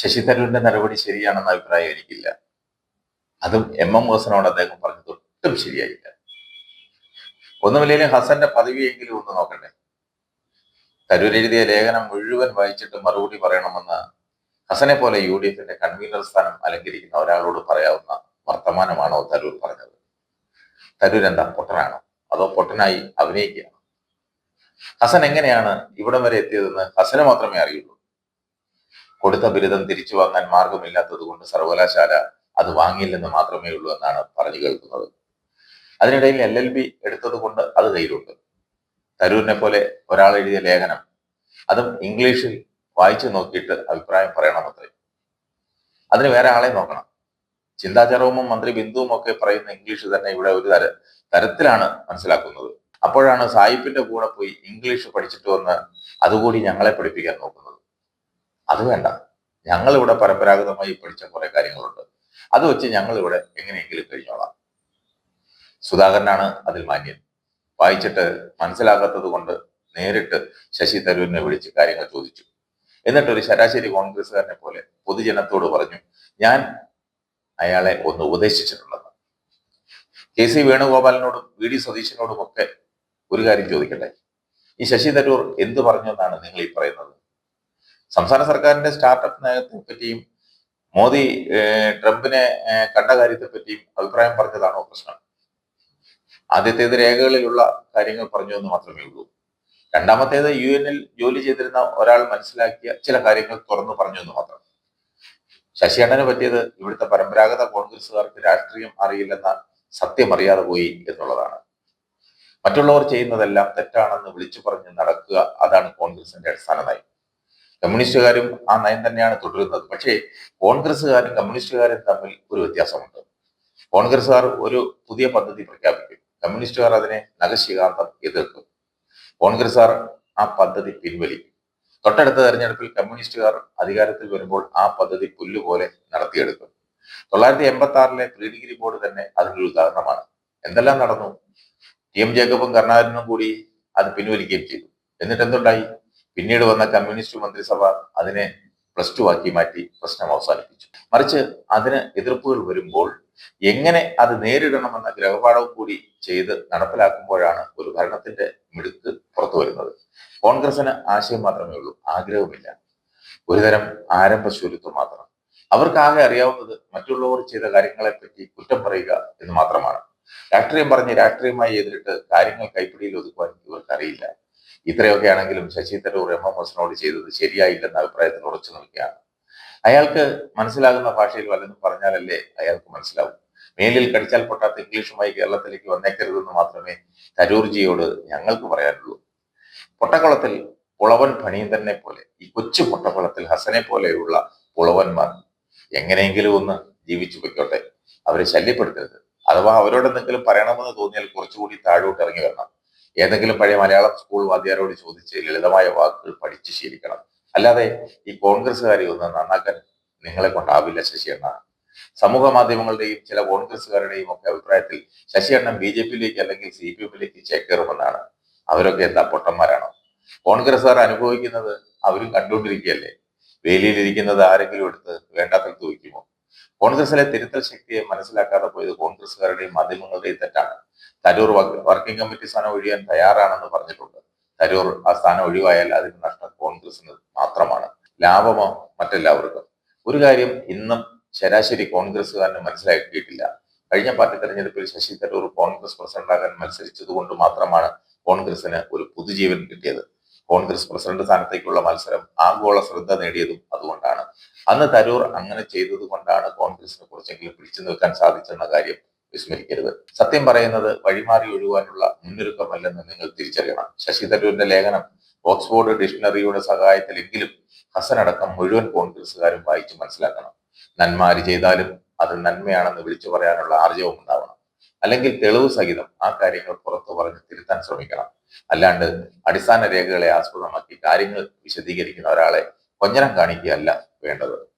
ശശി തരൂരിന്റെ നടപടി ശരിയാണെന്ന അഭിപ്രായം എനിക്കില്ല. അതും എം എം ഹസനോട് അദ്ദേഹം പറഞ്ഞത് ഒട്ടും ശരിയായില്ല. ഒന്നുമില്ലെങ്കിലും ഹസന്റെ പദവിയെങ്കിലും ഒന്ന് നോക്കട്ടെ. തരൂർ എഴുതിയ ലേഖനം മുഴുവൻ വായിച്ചിട്ട് മറുപടി പറയണമെന്ന് ഹസനെ പോലെ യു ഡി എഫിന്റെ കൺവീനർ സ്ഥാനം അലങ്കരിക്കുന്ന ഒരാളോട് പറയാവുന്ന വർത്തമാനമാണോ തരൂർ പറഞ്ഞത്? തരൂർ എന്താ പൊട്ടനാണോ? അതോ പൊട്ടനായി അഭിനയിക്കുകയാണോ? ഹസൻ എങ്ങനെയാണ് ഇവിടം വരെ എത്തിയതെന്ന് ഹസന് മാത്രമേ അറിയുള്ളൂ. കൊടുത്ത ബിരുദം തിരിച്ചു വാങ്ങാൻ മാർഗമില്ലാത്തത് കൊണ്ട് സർവകലാശാല അത് വാങ്ങിയില്ലെന്ന് മാത്രമേ ഉള്ളൂ എന്നാണ് പറഞ്ഞു കേൾക്കുന്നത്. അതിനിടയിൽ എൽ എൽ ബി എടുത്തത് കൊണ്ട് അത് കയ്യിലുണ്ട്. തരൂരിനെ പോലെ ഒരാൾ എഴുതിയ ലേഖനം അതും ഇംഗ്ലീഷിൽ വായിച്ചു നോക്കിയിട്ട് അഭിപ്രായം പറയണമത്രേ. അതിന് വേറെ ആളെ നോക്കണം. ചിന്താചരവും മന്ത്രി ബിന്ദുവും ഒക്കെ പറയുന്ന ഇംഗ്ലീഷ് തന്നെ ഇവിടെ ഒരു തര തരത്തിലാണ് മനസ്സിലാക്കുന്നത്. അപ്പോഴാണ് സായിപ്പിന്റെ കൂടെ പോയി ഇംഗ്ലീഷ് പഠിച്ചിട്ട് വന്ന് അതുകൂടി ഞങ്ങളെ പഠിപ്പിക്കാൻ നോക്കുന്നത്. അത് വേണ്ട. ഞങ്ങളിവിടെ പരമ്പരാഗതമായി പഠിച്ച കുറെ കാര്യങ്ങളുണ്ട്. അത് വെച്ച് ഞങ്ങളിവിടെ എങ്ങനെയെങ്കിലും കഴിഞ്ഞോളാം. സുധാകരനാണ് അതിൽ മാന്യൻ. വായിച്ചിട്ട് മനസ്സിലാകാത്തത് കൊണ്ട് നേരിട്ട് ശശി തരൂരിനെ വിളിച്ച് കാര്യങ്ങൾ ചോദിച്ചു. എന്നിട്ട് ഒരു ശരാശരി കോൺഗ്രസ്സുകാരനെ പോലെ പൊതുജനത്തോട് പറഞ്ഞു ഞാൻ അയാളെ ഒന്ന് ഉപദേശിച്ചിട്ടുള്ളത് കെ സി വേണുഗോപാലിനോടും വി ഡി സതീശനോടും ഒക്കെ ഒരു കാര്യം ചോദിക്കട്ടെ? ഈ ശശി തരൂർ എന്ത് പറഞ്ഞു എന്നാണ് നിങ്ങൾ ഈ പറയുന്നത്? സംസ്ഥാന സർക്കാരിന്റെ സ്റ്റാർട്ടപ്പ് നയത്തെ പറ്റിയും മോദി ട്രംപിനെ കണ്ട കാര്യത്തെ പറ്റിയും അഭിപ്രായം പറഞ്ഞതാണോ പ്രശ്നം? ആദ്യത്തേത് രേഖകളിലുള്ള കാര്യങ്ങൾ പറഞ്ഞു എന്ന് മാത്രമേ ഉള്ളൂ. രണ്ടാമത്തേത് യു എനിൽ ജോലി ചെയ്തിരുന്ന ഒരാൾ മനസ്സിലാക്കിയ ചില കാര്യങ്ങൾ തുറന്നു പറഞ്ഞു എന്ന് മാത്രം. ശശി അണ്ണന് പറ്റിയത് ഇവിടുത്തെ പരമ്പരാഗത കോൺഗ്രസുകാർക്ക് രാഷ്ട്രീയം അറിയില്ലെന്ന സത്യം അറിയാതെ പോയി എന്നുള്ളതാണ്. മറ്റുള്ളവർ ചെയ്യുന്നതെല്ലാം തെറ്റാണെന്ന് വിളിച്ചു പറഞ്ഞ് നടക്കുക അതാണ് കോൺഗ്രസിന്റെ അടിസ്ഥാന നയം. കമ്മ്യൂണിസ്റ്റുകാരും ആ നയം തന്നെയാണ് തുടരുന്നത്. പക്ഷേ കോൺഗ്രസ്സുകാരും കമ്മ്യൂണിസ്റ്റുകാരും തമ്മിൽ ഒരു വ്യത്യാസമുണ്ട്. കോൺഗ്രസ്സുകാർ ഒരു പുതിയ പദ്ധതി പ്രഖ്യാപിക്കും. കമ്മ്യൂണിസ്റ്റുകാർ അതിനെ നഖശികാന്തം എതിർക്കും. കോൺഗ്രസ്സുകാർ ആ പദ്ധതി പിൻവലിക്കും. തൊട്ടടുത്ത തെരഞ്ഞെടുപ്പിൽ കമ്മ്യൂണിസ്റ്റുകാർ അധികാരത്തിൽ വരുമ്പോൾ ആ പദ്ധതി പുല്ലുപോലെ നടത്തിയെടുക്കും. തൊള്ളായിരത്തി എൺപത്തി ആറിലെ പ്രീ ഡിഗ്രി ബോർഡ് തന്നെ അതിനൊരു ഉദാഹരണമാണ്. എന്തെല്ലാം നടന്നു? ടി എം ജേക്കബും കരുണാകരനും കൂടി അത് പിൻവലിക്കുകയും ചെയ്തു. എന്നിട്ട് എന്തുണ്ടായി പിന്നീട് വന്ന കമ്മ്യൂണിസ്റ്റ് മന്ത്രിസഭ അതിനെ പ്ലസ് ടു ആക്കി മാറ്റി പ്രശ്നം അവസാനിപ്പിച്ചു. മറിച്ച് അതിന് എതിർപ്പുകൾ വരുമ്പോൾ എങ്ങനെ അത് നേരിടണമെന്ന ഗ്രഹപാഠവും കൂടി ചെയ്ത് നടപ്പിലാക്കുമ്പോഴാണ് ഒരു ഭരണത്തിന്റെ മിടുക്ക് പുറത്തു വരുന്നത്. കോൺഗ്രസിന് ആശയം മാത്രമേ ഉള്ളൂ ആഗ്രഹമില്ല ഒരുതരം ആരംഭശൂലിത്വം മാത്രം. അവർക്കാകെ അറിയാവുന്നത് മറ്റുള്ളവർ ചെയ്ത കാര്യങ്ങളെ പറ്റി കുറ്റം പറയുക എന്ന് മാത്രമാണ്. രാഷ്ട്രീയം പറഞ്ഞ് രാഷ്ട്രീയമായി എതിരിട്ട് കാര്യങ്ങൾ കൈപ്പിടിയിൽ ഒതുക്കുവാൻ ഇവർക്ക് അറിയില്ല ഇത്രയൊക്കെ ആണെങ്കിലും ശശി തരൂർ എം എം ഹസനോട് ചെയ്തത് ശരിയായില്ലെന്ന അഭിപ്രായത്തിൽ ഉറച്ചു നിൽക്കുകയാണ്. അയാൾക്ക് മനസ്സിലാകുന്ന ഭാഷയിൽ വല്ലതും പറഞ്ഞാലല്ലേ അയാൾക്ക് മനസ്സിലാവും. മേലിൽ കടിച്ചാൽ പൊട്ടാത്ത ഇംഗ്ലീഷുമായി കേരളത്തിലേക്ക് വന്നേക്കരുതെന്ന് മാത്രമേ തരൂർജിയോട് ഞങ്ങൾക്ക് പറയാനുള്ളൂ. പൊട്ടക്കുളത്തിൽ പുളവൻ ഫണീന്ദ്രനെ പോലെ ഈ കൊച്ചു പൊട്ടക്കുളത്തിൽ ഹസനെ പോലെയുള്ള പുളവന്മാർ എങ്ങനെയെങ്കിലും ഒന്ന് ജീവിച്ചു പൊയ്ക്കോട്ടെ. അവരെ ശല്യപ്പെടുത്തരുത്. അഥവാ അവരോട് എന്തെങ്കിലും പറയണമെന്ന് തോന്നിയാൽ കുറച്ചുകൂടി താഴോട്ട് ഇറങ്ങി വരണം. ഏതെങ്കിലും പഴയ മലയാളം സ്കൂൾ വാദ്യാരോട് ചോദിച്ച് ലളിതമായ വാക്കുകൾ പഠിച്ച് ശീലിക്കണം. അല്ലാതെ ഈ കോൺഗ്രസ്സുകാരെ ഒന്ന് നന്നാക്കാൻ നിങ്ങളെ കൊണ്ടാവില്ല ശശിയണ്ണ. സമൂഹ മാധ്യമങ്ങളുടെയും ചില കോൺഗ്രസ്സുകാരുടെയും ഒക്കെ അഭിപ്രായത്തിൽ ശശിയണ്ണൻ ബി ജെ പിയിലേക്ക് അല്ലെങ്കിൽ സി പി എമ്മിലേക്ക് ചേക്കേറുമെന്നാണ്. അവരൊക്കെ എന്താ പൊട്ടന്മാരാണോ? കോൺഗ്രസ്സുകാർ അനുഭവിക്കുന്നത് അവരും കണ്ടുകൊണ്ടിരിക്കുകയല്ലേ? വേലിയിലിരിക്കുന്നത് ആരെങ്കിലും എടുത്ത് വേണ്ടാത്തടത്ത് വയ്ക്കുമോ? കോൺഗ്രസിലെ തിരുത്തൽ ശക്തിയെ മനസ്സിലാക്കാതെ പോയത് കോൺഗ്രസ്സുകാരുടെയും മാധ്യമങ്ങളുടെയും തെറ്റാണ്. തരൂർ വർക്കിംഗ് കമ്മിറ്റി സ്ഥാനം ഒഴിയാൻ തയ്യാറാണെന്ന് പറഞ്ഞിട്ടുണ്ട്. തരൂർ ആ സ്ഥാനം ഒഴിവായാൽ അതിന് നഷ്ടം കോൺഗ്രസിന് മാത്രമാണ്. ലാഭമോ മറ്റെല്ലാവർക്കും? ഒരു കാര്യം ഇന്നും ശരാശരി കോൺഗ്രസ്സുകാരന് മനസ്സിലാക്കിയിട്ടില്ല. കഴിഞ്ഞ പാർട്ടി തെരഞ്ഞെടുപ്പിൽ ശശി തരൂർ കോൺഗ്രസ് പ്രസിഡന്റാകാൻ മത്സരിച്ചത് കൊണ്ട് മാത്രമാണ് കോൺഗ്രസിന് ഒരു പുതുജീവൻ കിട്ടിയത്. കോൺഗ്രസ് പ്രസിഡന്റ് സ്ഥാനത്തേക്കുള്ള മത്സരം ആഗോള ശ്രദ്ധ നേടിയതും അതുകൊണ്ടാണ്. അന്ന് തരൂർ അങ്ങനെ ചെയ്തത് കൊണ്ടാണ് കോൺഗ്രസിനെ കുറച്ചെങ്കിലും പിടിച്ചു നിൽക്കാൻ സാധിച്ചെന്ന കാര്യം വിസ്മരിക്കരുത്. സത്യം പറയുന്നത് വഴിമാറി ഒഴിവാനുള്ള മുന്നൊരുക്കമല്ലെന്ന് നിങ്ങൾ തിരിച്ചറിയണം. ശശി തരൂരിന്റെ ലേഖനം ഓക്സ്ഫോർഡ് ഡിക്ഷണറിയുടെ സഹായത്തിലെങ്കിലും അടക്കം മുഴുവൻ കോൺഗ്രസ്സുകാരും വായിച്ച് മനസ്സിലാക്കണം. നന്മാര് ചെയ്താലും അത് നന്മയാണെന്ന് വിളിച്ചു പറയാനുള്ള ആർജവം ഉണ്ടാവണം അല്ലെങ്കിൽ തെളിവ് സഹിതം ആ കാര്യങ്ങൾ പുറത്തു പറഞ്ഞ് തിരുത്താൻ ശ്രമിക്കണം. അല്ലാണ്ട് അടിസ്ഥാന രേഖകളെ ആസ്പദമാക്കി കാര്യങ്ങൾ വിശദീകരിക്കുന്ന ഒരാളെ കൊഞ്ഞനം കാണിക്കുകയല്ല വേണ്ടത്.